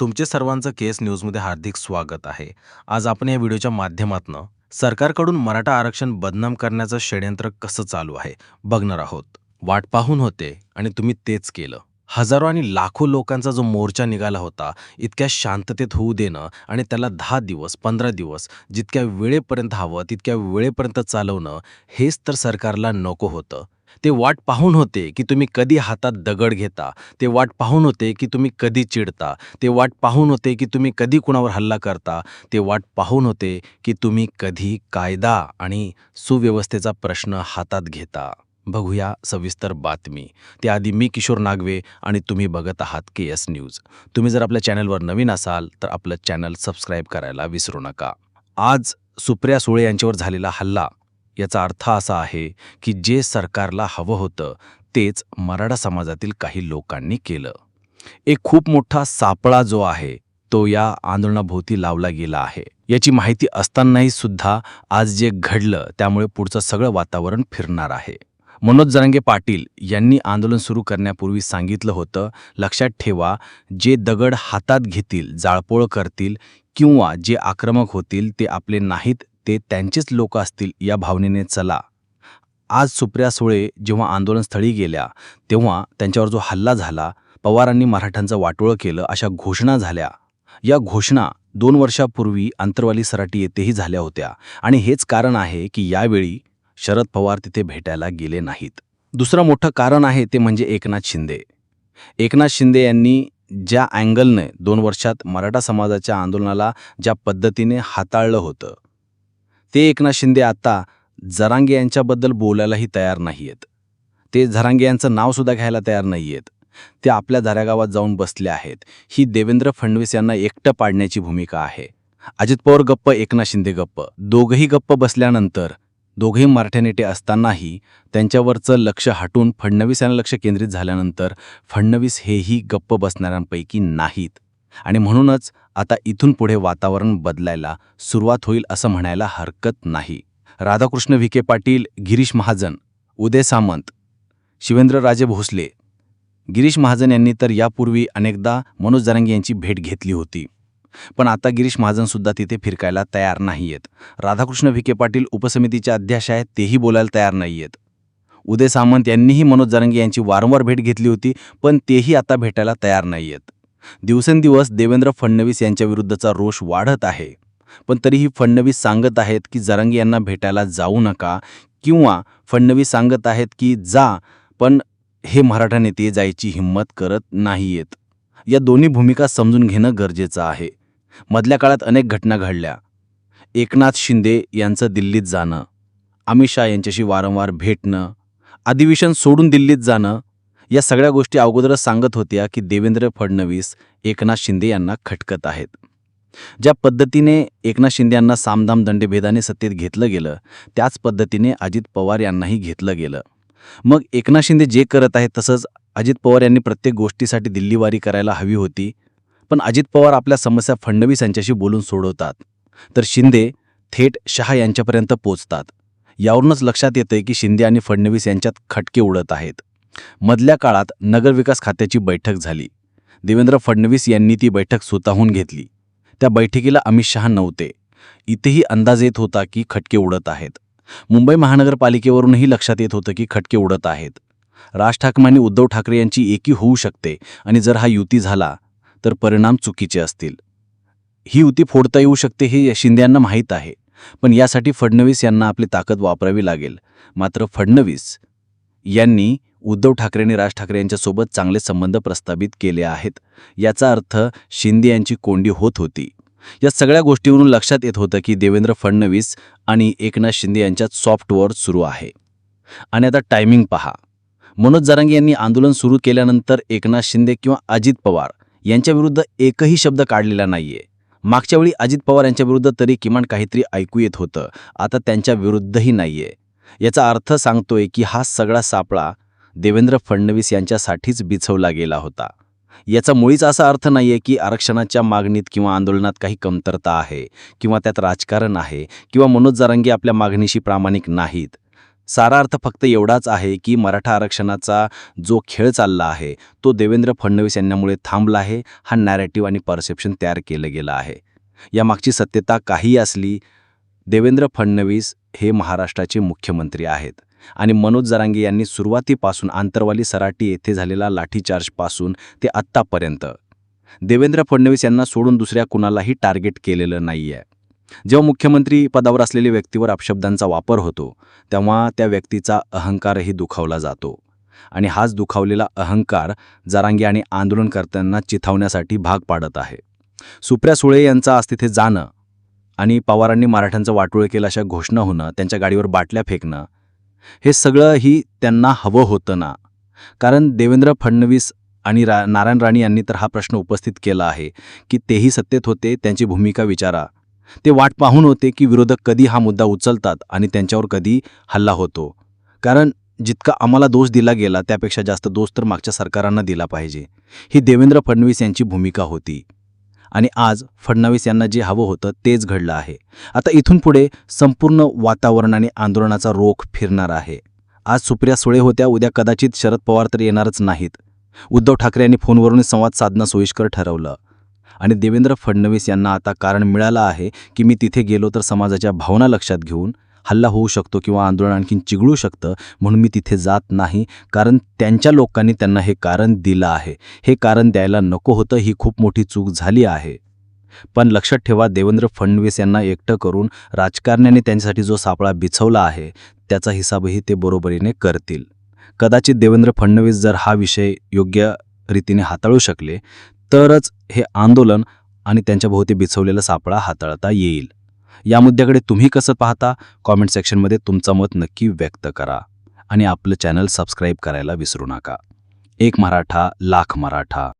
तुमचे सर्वांचं केस न्यूजमध्ये हार्दिक स्वागत आहे. आज आपण या व्हिडिओच्या माध्यमातून सरकारकडून मराठा आरक्षण बदनाम करण्याचं षडयंत्र कसं चालू आहे बघणार आहोत. वाट पाहून होते आणि तुम्ही तेच केलं. हजारो आणि लाखो लोकांचा जो मोर्चा निघाला होता इतक्या शांततेत होऊ देणं आणि त्याला दहा दिवस पंधरा दिवस जितक्या वेळेपर्यंत हवं तितक्या वेळेपर्यंत चालवणं हेच तर सरकारला नको होतं. ते वाट पाहून होते की तुम्ही कधी हातात दगड घेता ते वाट पाहून होते की तुम्ही कधी चिडता ते वाट पाहून होते की तुम्ही कधी कुणावर हल्ला करता ते वाट पाहून होते की तुम्ही कधी कायदा आणि सुव्यवस्थेचा प्रश्न हातात घेता. बघूया सविस्तर बातमी. त्याआधी मी किशोर नागवे आणि तुम्ही बघत आहात के एस न्यूज. तुम्ही जर आपल्या चॅनलवर नवीन असाल तर आपलं चॅनल सबस्क्राईब करायला विसरू नका. आज सुप्रिया सुळे यांच्यावर झालेला हल्ला याचा अर्थ असा आहे की जे सरकारला हवं होतं तेच मराठा समाजातील काही लोकांनी केलं. एक खूप मोठा सापळा जो आहे तो या आंदोलनाभोवती लावला गेला आहे. याची माहिती असतानाही सुद्धा आज जे घडलं त्यामुळे पुढचं सगळं वातावरण फिरणार आहे. मनोज जरांगे पाटील यांनी आंदोलन सुरू करण्यापूर्वी सांगितलं होतं लक्षात ठेवा जे दगड हातात घेतील जाळपोळ करतील किंवा जे आक्रमक होतील ते आपले नाहीत ते त्यांचेच लोक असतील या भावनेने चला. आज सुप्रिया सुळे जेव्हा आंदोलनस्थळी गेल्या तेव्हा त्यांच्यावर जो हल्ला झाला पवारांनी मराठ्यांचं वाटोळं केलं अशा घोषणा झाल्या. या घोषणा दोन वर्षापूर्वी अंतरवाली सराटी येथेही झाल्या होत्या आणि हेच कारण आहे की यावेळी शरद पवार तिथे भेटायला गेले नाहीत. दुसरं मोठं कारण आहे ते म्हणजे एकनाथ शिंदे. एकनाथ शिंदे यांनी ज्या अँगलने दोन वर्षात मराठा समाजाच्या आंदोलनाला ज्या पद्धतीने हाताळलं होतं ते एकनाथ शिंदे आता जरांगे यांच्याबद्दल बोलायलाही तयार नाही आहेत ते झरांगे यांचं नावसुद्धा घ्यायला तयार नाही आहेत ते आपल्या झऱ्यागावात जाऊन बसले आहेत. ही देवेंद्र फडणवीस यांना एकटं पाडण्याची भूमिका आहे. अजित पवार गप्प एकनाथ शिंदे गप्प. दोघंही गप्प बसल्यानंतर दोघेही मराठा नेते असतानाही त्यांच्यावरचं लक्ष हटून फडणवीस यांना लक्ष केंद्रित झाल्यानंतर फडणवीस हेही गप्प बसणाऱ्यांपैकी नाहीत. आणि म्हणूनच आता इथून पुढे वातावरण बदलायला सुरुवात होईल असं म्हणायला हरकत नाही. राधाकृष्ण विखे पाटील गिरीश महाजन उदय सामंत शिवेंद्रराजे भोसले गिरीश महाजन यांनी तर यापूर्वी अनेकदा मनोज जरांगे यांची भेट घेतली होती. पण आता गिरीश महाजनसुद्धा तिथे फिरकायला तयार नाही आहेत राधाकृष्ण विखे पाटील उपसमितीचे अध्यक्ष आहेत तेही बोलायला तयार नाही आहेत उदय सामंत यांनीही मनोज जरांगे यांची वारंवार भेट घेतली होती पण तेही आता भेटायला तयार नाही आहेत दिवसेंदिवस देवेंद्र फडणवीस यांच्याविरुद्धचा रोष वाढत आहे. पण तरीही फडणवीस सांगत आहेत की जरांगे यांना भेटायला जाऊ नका किंवा फडणवीस सांगत आहेत की जा पण हे मराठा नेते जायची हिंमत करत नाहीयेत. या दोन्ही भूमिका समजून घेणं गरजेचं आहे. मधल्या काळात अनेक घटना घडल्या. एकनाथ शिंदे यांचं दिल्लीत जाणं अमित शहा यांच्याशी वारंवार भेटणं अधिवेशन सोडून दिल्लीत जाणं या सगळ्या गोष्टी अगोदरच सांगत होत्या की देवेंद्र फडणवीस एकनाथ शिंदे यांना खटकत आहेत. ज्या पद्धतीने एकनाथ शिंदे यांना सामदाम दंडेभेदाने सत्तेत घेतलं गेलं त्याच पद्धतीने अजित पवार यांनाही घेतलं गेलं. मग एकनाथ शिंदे जे करत आहेत तसंच अजित पवार यांनी प्रत्येक गोष्टीसाठी दिल्लीवारी करायला हवी होती पण अजित पवार आपल्या समस्या फडणवीस यांच्याशी बोलून सोडवतात. तर शिंदे थेट शहा यांच्यापर्यंत पोचतात. यावरूनच लक्षात येतंय की शिंदे आणि फडणवीस यांच्यात खटके उडत आहेत. मधल्या काळात नगरविकास खात्याची बैठक झाली. देवेंद्र फडणवीस यांनी ती बैठक स्वतःहून घेतली. त्या बैठकीला अमित शहा नव्हते. इथेही अंदाज येत होता की खटके उडत आहेत. मुंबई महानगरपालिकेवरूनही लक्षात येत होतं की खटके उडत आहेत. राज ठाकरे आणि उद्धव ठाकरे यांची एकी होऊ शकते आणि जर हा युती झाला तर परिणाम चुकीचे असतील. ही युती फोडता येऊ शकते हे शिंद्यांना माहीत आहे. पण यासाठी फडणवीस यांना आपली ताकद वापरावी लागेल. मात्र फडणवीस यांनी उद्धव ठाकरेंनी राज ठाकरे यांच्यासोबत चांगले संबंध प्रस्थापित केले आहेत. याचा अर्थ शिंदे यांची कोंडी होत होती. या सगळ्या गोष्टीवरून लक्षात येत होतं की देवेंद्र फडणवीस आणि एकनाथ शिंदे यांच्यात सॉफ्टवॉर सुरू आहे. आणि आता टायमिंग पहा. मनोज जरांगे यांनी आंदोलन सुरू केल्यानंतर एकनाथ शिंदे किंवा अजित पवार यांच्याविरुद्ध एकही शब्द काढलेला नाहीये. मागच्या वेळी अजित पवार यांच्याविरुद्ध तरी किमान काहीतरी ऐकू येत होतं. आता त्यांच्या विरुद्धही नाहीये. याचा अर्थ सांगतोय की हा सगळा सापळा देवेंद्र फडणवीस यांच्यासाठीच बिछवला गेला होता. याचा मुळीच असा अर्थ नाहीये की आरक्षणाच्या मागणीत किंवा आंदोलनात काही कमतरता आहे किंवा त्यात राजकारण आहे किंवा मनोज जरांगे आपल्या मागणीशी प्रामाणिक नाहीत. सारा अर्थ फक्त एवढाच आहे की मराठा आरक्षणाचा जो खेळ चालला आहे तो देवेंद्र फडणवीस यांच्यामुळे थांबला आहे हा नॅरेटिव्ह आणि परसेप्शन तयार केलं गेलं आहे. यामागची सत्यता काही असली देवेंद्र फडणवीस हे महाराष्ट्राचे मुख्यमंत्री आहेत. आणि मनोज जरांगे यांनी सुरुवातीपासून आंतरवाली सराटी येथे झालेला लाठीचार्जपासून ते आत्तापर्यंत. देवेंद्र फडणवीस यांना सोडून दुसऱ्या कुणालाही टार्गेट केलेलं नाही आहे जेव्हा मुख्यमंत्री पदावर असलेल्या व्यक्तीवर अपशब्दांचा वापर होतो तेव्हा त्या व्यक्तीचा अहंकारही दुखावला जातो. आणि हाच दुखावलेला अहंकार जरांगे आणि आंदोलनकर्त्यांना चिथावण्यासाठी भाग पाडत आहे. सुप्रिया सुळे यांचा आज तिथे जाणं आणि पवारांनी मराठ्यांचं वाटोळ केलं अशा घोषणा होणं त्यांच्या गाडीवर बाटल्या फेकणं हे सगळंही त्यांना हवं होतं ना. कारण देवेंद्र फडणवीस आणि रा नारायण राणे यांनी तर हा प्रश्न उपस्थित केला आहे की तेही सत्तेत होते त्यांची भूमिका विचारा. ते वाट पाहून होते की विरोधक कधी हा मुद्दा उचलतात आणि त्यांच्यावर कधी हल्ला होतो. कारण जितका आम्हाला दोष दिला गेला त्यापेक्षा जास्त दोष तर मागच्या सरकारांना दिला पाहिजे. ही देवेंद्र फडणवीस यांची भूमिका होती. आणि आज फडणवीस यांना जे हवं होतं तेच घडलं आहे. आता इथून पुढे संपूर्ण वातावरण आणि आंदोलनाचा रोख फिरणार आहे. आज सुप्रिया सुळे होत्या उद्या कदाचित शरद पवार तर येणारच नाहीत. उद्धव ठाकरे यांनी फोनवरून संवाद साधणं सोयीस्कर ठरवलं. आणि देवेंद्र फडणवीस यांना आता कारण मिळालं आहे की मी तिथे गेलो तर समाजाच्या भावना लक्षात घेऊन हल्ला होऊ शकतो किंवा आंदोलन आणखीन चिघळू शकतं म्हणून मी तिथे जात नाही. कारण त्यांच्या लोकांनी त्यांना हे कारण दिलं आहे. हे कारण द्यायला नको होतं ही खूप मोठी चूक झाली आहे. पण लक्षात ठेवा देवेंद्र फडणवीस यांना एकटं करून राजकारण्याने त्यांच्यासाठी जो सापळा बिछवला आहे त्याचा हिसाबही ते बरोबरीने करतील. कदाचित देवेंद्र फडणवीस जर हा विषय योग्य रीतीने हाताळू शकले तरच हे आंदोलन आणि त्यांच्याभोवती बिछवलेला सापळा हाताळता येईल. या मुद्द्याकडे तुम्ही कसं पाहता कॉमेंट सेक्शनमध्ये तुमचं मत नक्की व्यक्त करा. आणि आपलं चॅनल सबस्क्राईब करायला विसरू नका. एक मराठा लाख मराठा.